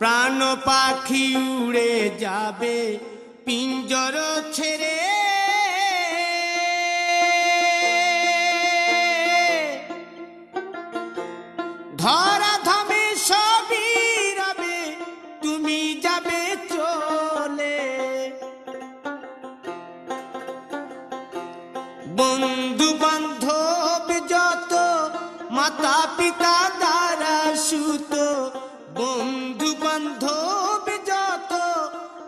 প্রাণ পাখি উড়ে যাবে, পিঞ্জর ছেড়ে। ধরা ধামে সবই রবে, তুমি যাবে চলে। বন্ধু বান্ধব যত মাতা পিতা দ্বারা সুত, বন্ধু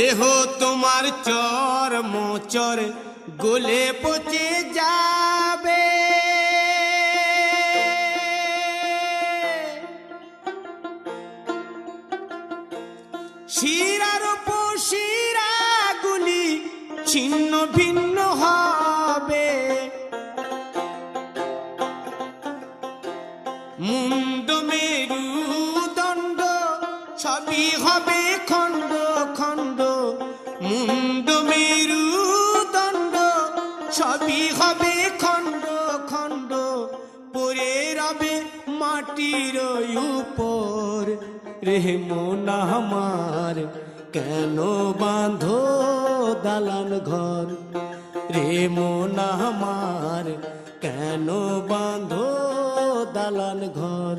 দেহ তোমার চর মোচর গলে পচে যাবে। শিরার উপর শিরাগুলি ছিন্ন ভিন্ন হবে। মুন্ড মেরু সবই হবে খণ্ড খণ্ড মুন্ড মেরু দণ্ড। সবই হবে খণ্ড খণ্ড পরে রবে মাটির উপর। রে মোনা আমার, কেন বাঁধো দালান ঘর? রে মোনা আমার, কেন বাঁধো দালান ঘর?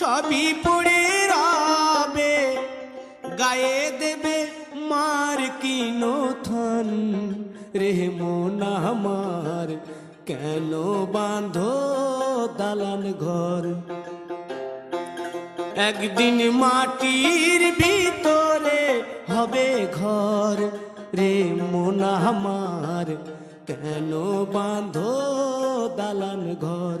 সবই পড়ে রবে, গায়ে দেবে মার কিনো থন। রে মোনা আমার, কেন বাঁধো দালান ঘর? একদিন মাটির ভিতরে হবে ঘর। রে মোনা আমার, কেন বাঁধো দালান ঘর?